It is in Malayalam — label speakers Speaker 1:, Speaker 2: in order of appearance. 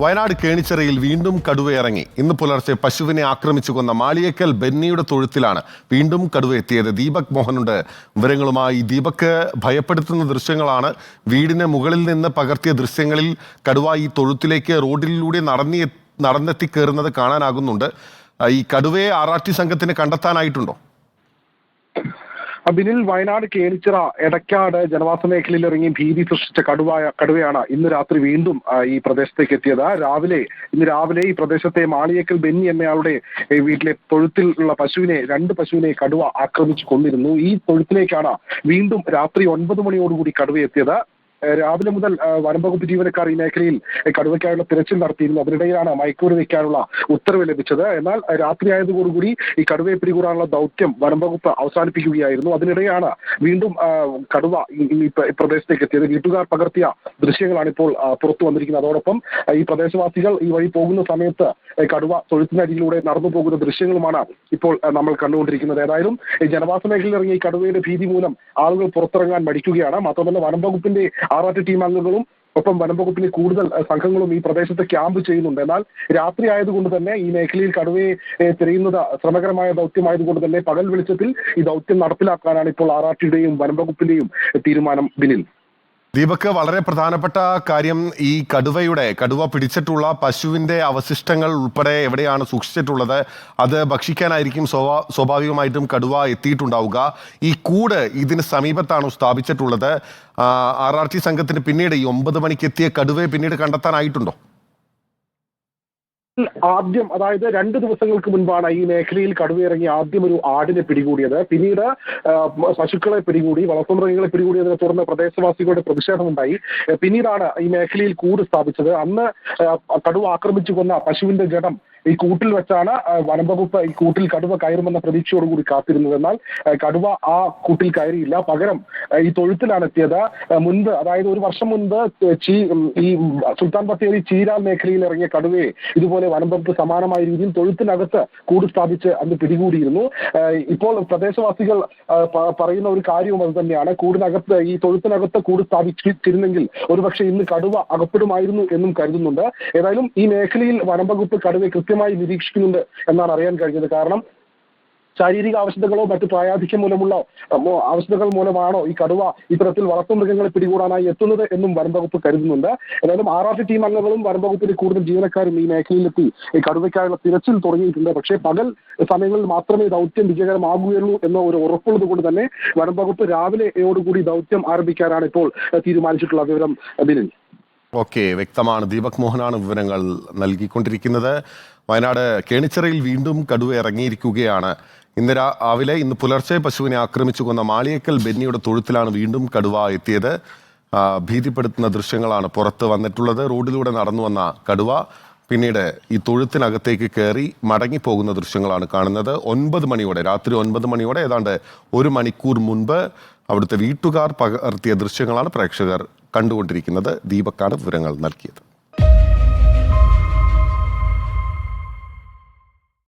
Speaker 1: വയനാട് കേണിച്ചിറയിൽ വീണ്ടും കടുവയിറങ്ങി. ഇന്ന് പുലർച്ചെ പശുവിനെ ആക്രമിച്ചു കൊന്ന മാളിയേക്കൽ ബെന്നിയുടെ തൊഴുത്തിലാണ് വീണ്ടും കടുവ എത്തിയത് ദീപക് മോഹനുണ്ട്. വിവരങ്ങളുമായി ദീപക് ഭയപ്പെടുത്തുന്ന ദൃശ്യങ്ങളാണ് വീടിന് മുകളിൽ നിന്ന് പകർത്തിയ ദൃശ്യങ്ങളിൽ കടുവ ഈ തൊഴുത്തിലേക്ക് റോഡിലൂടെ നടന്നി നടന്നെത്തി കയറുന്നത് കാണാനാകുന്നുണ്ട് ഈ കടുവയെ ആറാട്ടി സംഘത്തിന് കണ്ടെത്താനായിട്ടുണ്ടോ?
Speaker 2: ബിനിൽ വയനാട് കേണിച്ചിറ എടക്കാട് ജനവാസ മേഖലയിൽ ഇറങ്ങി ഭീതി സൃഷ്ടിച്ച കടുവായ കടുവയാണ് ഇന്ന് രാത്രി വീണ്ടും ഈ പ്രദേശത്തേക്ക് എത്തിയത്. രാവിലെ ഇന്ന് രാവിലെ ഈ പ്രദേശത്തെ മാളിയേക്കൽ ബെന്നി എന്നയാളുടെ വീട്ടിലെ തൊഴുത്തിൽ ഉള്ള പശുവിനെ രണ്ട് പശുവിനെ കടുവ ആക്രമിച്ചു കൊന്നിരുന്നു. ഈ തൊഴുത്തിലേക്കാണ് വീണ്ടും രാത്രി ഒൻപത് മണിയോടുകൂടി കടുവ എത്തിയത്. രാവിലെ മുതൽ വനംവകുപ്പ് ജീവനക്കാർ ഈ മേഖലയിൽ കടുവയ്ക്കായുള്ള തിരച്ചിൽ നടത്തിയിരുന്നു. അതിനിടയിലാണ് മയക്കൂർ വയ്ക്കാനുള്ള ഉത്തരവ് ലഭിച്ചത്. എന്നാൽ രാത്രിയായതോടുകൂടി ഈ കടുവയെ പിടികൂടാനുള്ള ദൗത്യം വനംവകുപ്പ് അവസാനിപ്പിക്കുകയായിരുന്നു. അതിനിടെയാണ് വീണ്ടും കടുവ ഈ- ഈ പ്ര- പ്രദേശത്തേക്ക് എത്തിയത്. വീട്ടുകാർ പകർത്തിയ ദൃശ്യങ്ങളാണ് ഇപ്പോൾ പുറത്തു വന്നിരിക്കുന്നത്. അതോടൊപ്പം ഈ പ്രദേശവാസികൾ ഈ വഴി പോകുന്ന സമയത്ത് കടുവ തൊഴുത്തിനരികിലൂടെ നടന്നു പോകുന്ന ദൃശ്യങ്ങളുമാണ് ഇപ്പോൾ നമ്മൾ കണ്ടുകൊണ്ടിരിക്കുന്നത്. ഏതായാലും ജനവാസ മേഖലയിൽ ഇറങ്ങിയ കടുവയുടെ ഭീതി മൂലം ആളുകൾ പുറത്തിറങ്ങാൻ മടിക്കുകയാണ്. മാത്രമല്ല വനം വകുപ്പിന്റെ ആർ ടി അംഗങ്ങളും ഒപ്പം വനം വകുപ്പിലെ കൂടുതൽ സംഘങ്ങളും ഈ പ്രദേശത്ത് ക്യാമ്പ് ചെയ്യുന്നുണ്ട്. എന്നാൽ രാത്രി ആയതുകൊണ്ട് തന്നെ ഈ മേഖലയിൽ കടുവയെ തിരയുന്നത് ശ്രമകരമായ ദൗത്യമായതുകൊണ്ട് തന്നെ പകൽ വെളിച്ചത്തിൽ ഈ ദൗത്യം നടപ്പിലാക്കാനാണ് ഇപ്പോൾ ആർ ആർ ടിയുടെയും വനം തീരുമാനം ബിനിൽ
Speaker 1: ദീപക് വളരെ പ്രധാനപ്പെട്ട കാര്യം ഈ കടുവയുടെ കടുവ പിടിച്ചിട്ടുള്ള പശുവിന്റെ അവശിഷ്ടങ്ങൾ ഉൾപ്പെടെ എവിടെയാണ് സൂക്ഷിച്ചിട്ടുള്ളത് അത് ഭക്ഷിക്കാനായിരിക്കും സ്വാഭാ സ്വാഭാവികമായിട്ടും കടുവ എത്തിയിട്ടുണ്ടാവുക. ഈ കൂട് ഇതിന് സമീപത്താണ് സ്ഥാപിച്ചിട്ടുള്ളത്? ആർ ആർ ടി സംഘത്തിന് പിന്നീട് ഈ ഒമ്പത് മണിക്ക് എത്തിയ കടുവയെ പിന്നീട് കണ്ടെത്താനായിട്ടുണ്ടോ?
Speaker 2: ആദ്യം അതായത് രണ്ട് ദിവസങ്ങൾക്ക് മുൻപാണ് ഈ മേഖലയിൽ കടുവയിറങ്ങി ആദ്യം ഒരു ആടിനെ പിടികൂടിയത്. പിന്നീട് പശുക്കളെ പിടികൂടി വളർത്തുമൃഗങ്ങളെ പിടികൂടിയതിനെ തുടർന്ന് പ്രദേശവാസികളുടെ പ്രതിഷേധമുണ്ടായി. പിന്നീടാണ് ഈ മേഖലയിൽ കൂട് സ്ഥാപിച്ചത്. അന്ന് കടുവ ആക്രമിച്ചു കൊന്ന പശുവിന്റെ ജഡം ഈ കൂട്ടിൽ വെച്ചാണ് വനംവകുപ്പ് വനം വകുപ്പ് ഈ കൂട്ടിൽ കടുവ കയറുമെന്ന പ്രതീക്ഷയോടുകൂടി കാത്തിരുന്നത്. എന്നാൽ കടുവ ആ കൂട്ടിൽ കയറിയില്ല. പകരം ഈ തൊഴുത്തിലാണ് എത്തിയത് മുൻപ് അതായത് ഒരു വർഷം മുൻപ് ചീ ഈ സുൽത്താൻ ബത്തേരി ചീരാൽ മേഖലയിൽ ഇറങ്ങിയ കടുവയെ ഇതുപോലെ വനം വകുപ്പ് സമാനമായ രീതിയിൽ തൊഴുത്തിനകത്ത് കൂട് സ്ഥാപിച്ച് അന്ന് പിടികൂടിയിരുന്നു. ഇപ്പോൾ പ്രദേശവാസികൾ പറയുന്ന ഒരു കാര്യവും അത് തന്നെയാണ്. കൂടിനകത്ത് ഈ തൊഴുത്തിനകത്ത് കൂട് സ്ഥാപിച്ചിരുന്നെങ്കിൽ ഒരുപക്ഷെ ഇന്ന് കടുവ അകപ്പെടുമായിരുന്നു എന്നും കരുതുന്നുണ്ട്. ഏതായാലും ഈ മേഖലയിൽ വനംവകുപ്പ് കടുവയെ കൃത്യമായി നിരീക്ഷിക്കുന്നുണ്ട് എന്നാണ് അറിയാൻ കഴിഞ്ഞത്. കാരണം ശാരീരിക ആവശ്യതകളോ മറ്റു പ്രായാധിക്യം മൂലമുള്ള ആവശ്യതകൾ മൂലമാണോ ഈ കടുവ ഇത്തരത്തിൽ വളർത്തുമൃഗങ്ങളെ പിടികൂടാനായി എത്തുന്നത് എന്നും വനം വകുപ്പ് കരുതുന്നുണ്ട്. ഏതായാലും ആർ ആർ ടി ടീം അംഗങ്ങളും വനം വകുപ്പിന്റെ കൂടുതൽ ജീവനക്കാരും ഈ മേഖലയിലെത്തി. ഈ കടുവയ്ക്കായുള്ള തിരച്ചിൽ തുടങ്ങിയിട്ടുണ്ട്. പക്ഷേ പകൽ സമയങ്ങളിൽ മാത്രമേ ദൗത്യം വിജയകരമാകുകയുള്ളൂ എന്ന ഒരു ഉറപ്പുള്ളത് കൊണ്ട് തന്നെ വനം വകുപ്പ് രാവിലെയോടുകൂടി ദൗത്യം ആരംഭിക്കാനാണ് ഇപ്പോൾ തീരുമാനിച്ചിട്ടുള്ള വിവരം ബിനിൽ
Speaker 1: ഓക്കെ വ്യക്തമാണ്. ദീപക് മോഹനാണ് വിവരങ്ങൾ നൽകിക്കൊണ്ടിരിക്കുന്നത്. വയനാട് കേണിച്ചിറയിൽ വീണ്ടും കടുവ ഇറങ്ങിയിരിക്കുകയാണ്. ഇന്ന് രാവിലെ ഇന്ന് പുലർച്ചെ പശുവിനെ ആക്രമിച്ചു കൊന്ന മാളിയേക്കൽ ബെന്നിയുടെ തൊഴുത്തിലാണ് വീണ്ടും കടുവ എത്തിയത്. ഭീതിപ്പെടുത്തുന്ന ദൃശ്യങ്ങളാണ് പുറത്ത് വന്നിട്ടുള്ളത്. റോഡിലൂടെ നടന്നു വന്ന കടുവ പിന്നീട് ഈ തൊഴുത്തിനകത്തേക്ക് കയറി മടങ്ങിപ്പോകുന്ന ദൃശ്യങ്ങളാണ് കാണുന്നത്. ഒൻപത് മണിയോടെ രാത്രി ഒൻപത് മണിയോടെ ഏതാണ്ട് ഒരു മണിക്കൂർ മുൻപ് അവിടുത്തെ വീട്ടുകാർ പകർത്തിയ ദൃശ്യങ്ങളാണ് പ്രേക്ഷകർ കണ്ടുകൊണ്ടിരിക്കുന്നത്. ദീപക്കാണ് വിവരങ്ങൾ നൽകിയത്.